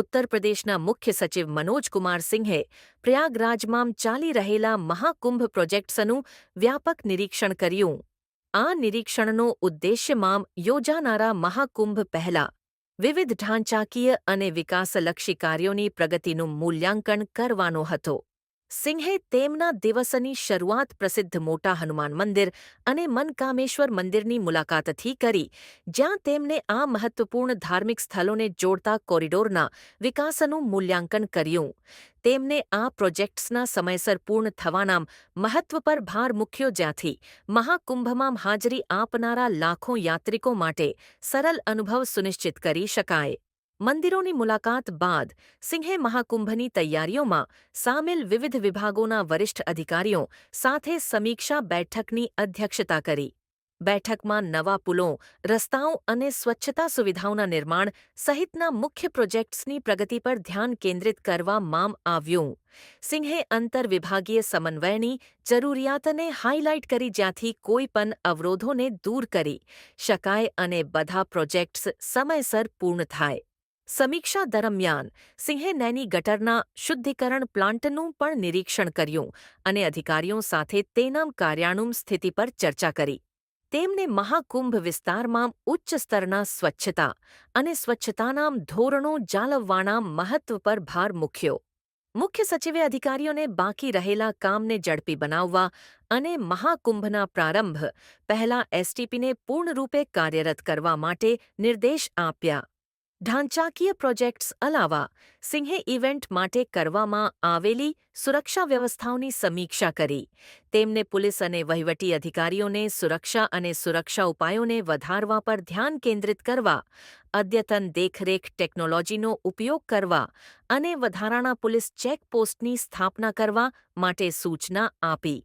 ઉત્તર પ્રદેશના મુખ્ય સચિવ મનોજકુમાર સિંહે પ્રયાગરાજમાં ચાલી રહેલા મહાકુંભ પ્રોજેક્ટ્સનું વ્યાપક નિરીક્ષણ કર્યું. આ નિરીક્ષણનો ઉદ્દેશ્યમાં યોજાનારા મહાકુંભ પહેલા વિવિધ ઢાંચાકીય અને વિકાસલક્ષી કાર્યોની પ્રગતિનું મૂલ્યાંકન કરવાનો હતો. સિંહે તેમના દિવસની શરૂઆત પ્રસિદ્ધ મોટા હનુમાન મંદિર અને મનકામેશ્વર મંદિરની મુલાકાતથી કરી, જ્યાં તેમને આ મહત્વપૂર્ણ ધાર્મિક સ્થળોને જોડતા કોરિડોરના વિકાસનું મૂલ્યાંકન કર્યું. તેમને આ પ્રોજેક્ટ્સના સમયસર પૂર્ણ થવાના મહત્વ પર ભાર મૂક્યો જ્યાંથી મહાકુંભમાં હાજરી આપનારા લાખો યાત્રિકો માટે સરળ અનુભવ સુનિશ્ચિત કરી શકાય. મંદિરોની મુલાકાત બાદ સિંહે મહાકુંભની તૈયારીઓમાં સામેલ વિવિધ વિભાગોના વરિષ્ઠ અધિકારીઓ સાથે સમીક્ષા બેઠકની અધ્યક્ષતા કરી. બેઠકમાં નવા પુલો, રસ્તાઓ અને સ્વચ્છતા સુવિધાઓના નિર્માણ સહિતના મુખ્ય પ્રોજેક્ટ્સની પ્રગતિ પર ધ્યાન કેન્દ્રિત કરવા મામ આવ્યું. સિંહે અંતરવિભાગીય સમન્વયની જરૂરિયાતને હાઇલાઇટ કરી જ્યાંથી કોઈ પણ અવરોધોને દૂર કરી શકાય અને બધા પ્રોજેક્ટ્સ સમયસર પૂર્ણ થાય. સમીક્ષા દરમિયાન, સિંહે નૈની ગટરના શુદ્ધિકરણ પ્લાન્ટનું પણ નિરીક્ષણ કર્યું અને અધિકારીઓ સાથે તેના કાર્યાણું સ્થિતિ પર ચર્ચા કરી. તેમને મહાકુંભ વિસ્તારમાં ઉચ્ચ સ્તરના સ્વચ્છતા અને સ્વચ્છતાના ધોરણો જાળવવાના મહત્વ પર ભાર મૂક્યો. મુખ્ય સચિવે અધિકારીઓને બાકી રહેલા કામને ઝડપી બનાવવા અને મહાકુંભના પ્રારંભ પહેલા એસટીપીને પૂર્ણરૂપે કાર્યરત કરવા માટે નિર્દેશ આપ્યા. ઢાંચાકીય પ્રોજેક્ટ્સ અલાવા સિંહે ઇવેન્ટ માટે કરવામાં આવેલી સુરક્ષા વ્યવસ્થાઓની સમીક્ષા કરી. તેમને પોલીસ અને વહીવટી અધિકારીઓને સુરક્ષા અને સુરક્ષા ઉપાયોને વધારવા પર ધ્યાન કેન્દ્રિત કરવા, અદ્યતન દેખરેખ ટેકનોલોજીનો ઉપયોગ કરવા અને વધારાના પોલીસ ચેકપોસ્ટની સ્થાપના કરવા માટે સૂચના આપી.